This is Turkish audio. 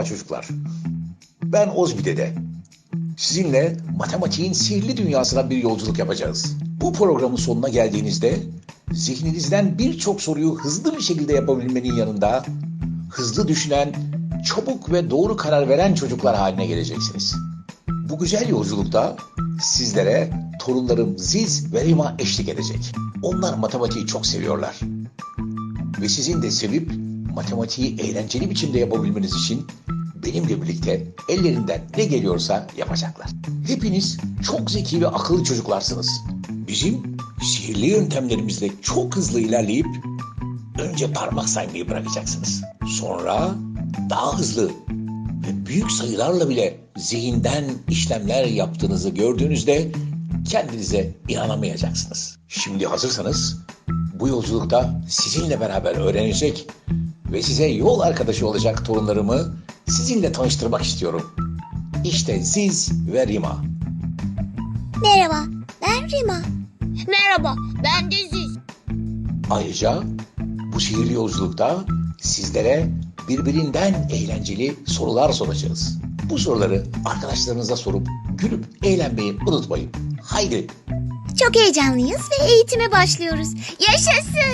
Merhaba çocuklar. Ben Ozbi Dede. Sizinle matematiğin sihirli dünyasına bir yolculuk yapacağız. Bu programın sonuna geldiğinizde zihninizden birçok soruyu hızlı bir şekilde yapabilmenin yanında hızlı düşünen, çabuk ve doğru karar veren çocuklar haline geleceksiniz. Bu güzel yolculukta sizlere torunlarım Ziz ve Rima eşlik edecek. Onlar matematiği çok seviyorlar. Ve sizin de sevip matematiği eğlenceli biçimde yapabilmeniz için benimle birlikte ellerinden ne geliyorsa yapacaklar. Hepiniz çok zeki ve akıllı çocuklarsınız. Bizim sihirli yöntemlerimizle çok hızlı ilerleyip önce parmak saymayı bırakacaksınız. Sonra daha hızlı ve büyük sayılarla bile zihinden işlemler yaptığınızı gördüğünüzde kendinize inanamayacaksınız. Şimdi hazırsanız bu yolculukta sizinle beraber öğrenecek ve size yol arkadaşı olacak torunlarımı sizinle tanıştırmak istiyorum. İşte Ziz ve Rima. Merhaba, ben Rima. Merhaba, ben de Ziz. Ayrıca bu sihirli yolculukta sizlere birbirinden eğlenceli sorular soracağız. Bu soruları arkadaşlarınıza sorup gülüp eğlenmeyi unutmayın. Haydi Çok heyecanlıyız ve eğitime başlıyoruz. Yaşasın!